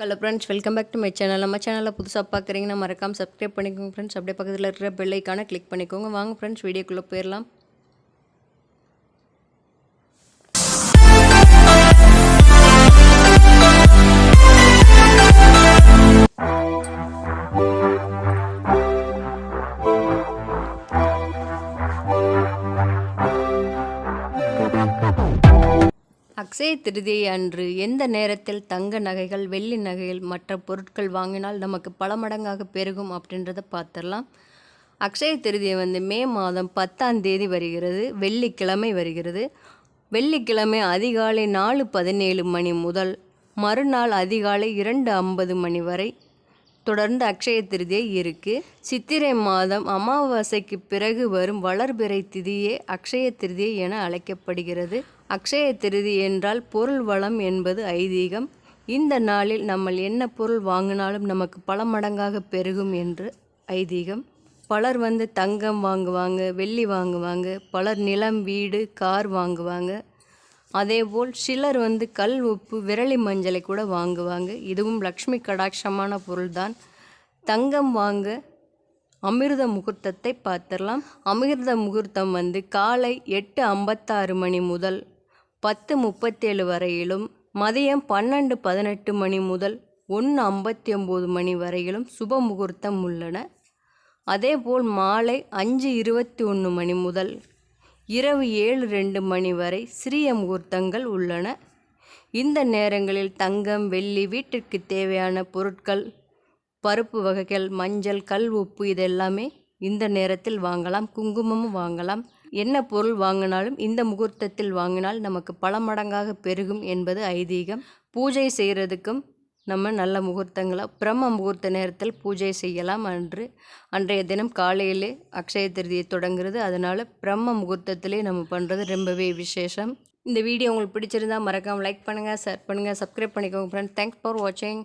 Hello friends welcome back to my channel நம்ம சேனலில் புதுசாக பார்க்குறீங்கன்னா மறக்காம சப்ஸ்கிரைப் பண்ணிக்கோங்க ஃப்ரெண்ட்ஸ் அப்படியே பக்கத்தில் இருக்கிற பெல் ஐக்கானை கிளிக் பண்ணிக்கோங்க. வாங்க ஃப்ரெண்ட்ஸ் வீடியோக்குள்ளே போயிடலாம். அக்ஷய திருதியை அன்று எந்த நேரத்தில் தங்க நகைகள் வெள்ளி நகைகள் மற்ற பொருட்கள் வாங்கினால் நமக்கு பல மடங்காக பெருகும் அப்படின்றத பார்த்துடலாம். அக்ஷய திருதியை வந்து மே மாதம் பத்தாம் தேதி வருகிறது. வெள்ளிக்கிழமை வருகிறது. வெள்ளிக்கிழமை அதிகாலை நாலு பதினேழு மணி முதல் மறுநாள் அதிகாலை இரண்டு ஐம்பது மணி வரை தொடர்ந்து அக்ஷய திருதியை இருக்குது சித்திரை மாதம் அமாவாசைக்கு பிறகு வரும் வளர்பிறை திதியே அக்ஷய திருதியை என அழைக்கப்படுகிறது. அக்ஷய திருதி என்றால் பொருள் வளம் என்பது ஐதீகம். இந்த நாளில் நம்ம என்ன பொருள் வாங்கினாலும் நமக்கு பல மடங்காக பெருகும் என்று ஐதீகம். பலர் வந்து தங்கம் வாங்குவாங்க வெள்ளி வாங்குவாங்க பலர் நிலம் வீடு கார் வாங்குவாங்க. அதேபோல் சிலர் வந்து கல் உப்பு விரலி மஞ்சளை கூட வாங்குவாங்க. இதுவும் லக்ஷ்மி கடாட்சமான பொருள்தான். தங்கம் வாங்க அமிர்த முகூர்த்தத்தை பார்த்துடலாம். அமிர்த முகூர்த்தம் வந்து காலை எட்டு ஐம்பத்தாறு மணி முதல் பத்து முப்பத்தேழு வரையிலும் மதியம் பன்னெண்டு பதினெட்டு மணி முதல் ஒன்று ஐம்பத்தி ஒம்பது மணி வரையிலும் சுப முகூர்த்தம் உள்ளன. அதேபோல் மாலை அஞ்சு இருபத்தி ஒன்று மணி முதல் இரவு ஏழு ரெண்டு மணி வரை சிறிய முகூர்த்தங்கள் உள்ளன. இந்த நேரங்களில் தங்கம் வெள்ளி வீட்டிற்கு தேவையான பொருட்கள் பருப்பு வகைகள் மஞ்சள் கல் உப்பு இதெல்லாமே இந்த நேரத்தில் வாங்கலாம் குங்குமமும் வாங்கலாம். என்ன பொருள் வாங்கினாலும் இந்த முகூர்த்தத்தில் வாங்கினால் நமக்கு பல மடங்காக பெருகும் என்பது ஐதீகம். பூஜை செய்கிறதுக்கும் நம்ம நல்ல முகூர்த்தங்களை பிரம்ம முகூர்த்த நேரத்தில் பூஜை செய்யலாம் அன்று. அன்றைய தினம் காலையிலே அக்ஷய திருதியை தொடங்குறது. அதனால் பிரம்ம முகூர்த்தத்திலே நம்ம பண்ணுறது ரொம்பவே விசேஷம். இந்த வீடியோ உங்களுக்கு பிடிச்சிருந்தா மறக்காமல் லைக் பண்ணுங்கள் ஷேர் பண்ணுங்கள் சப்ஸ்கிரைப் பண்ணிக்கோங்க ஃப்ரெண்ட் தேங்க்ஸ் ஃபார் வாட்சிங்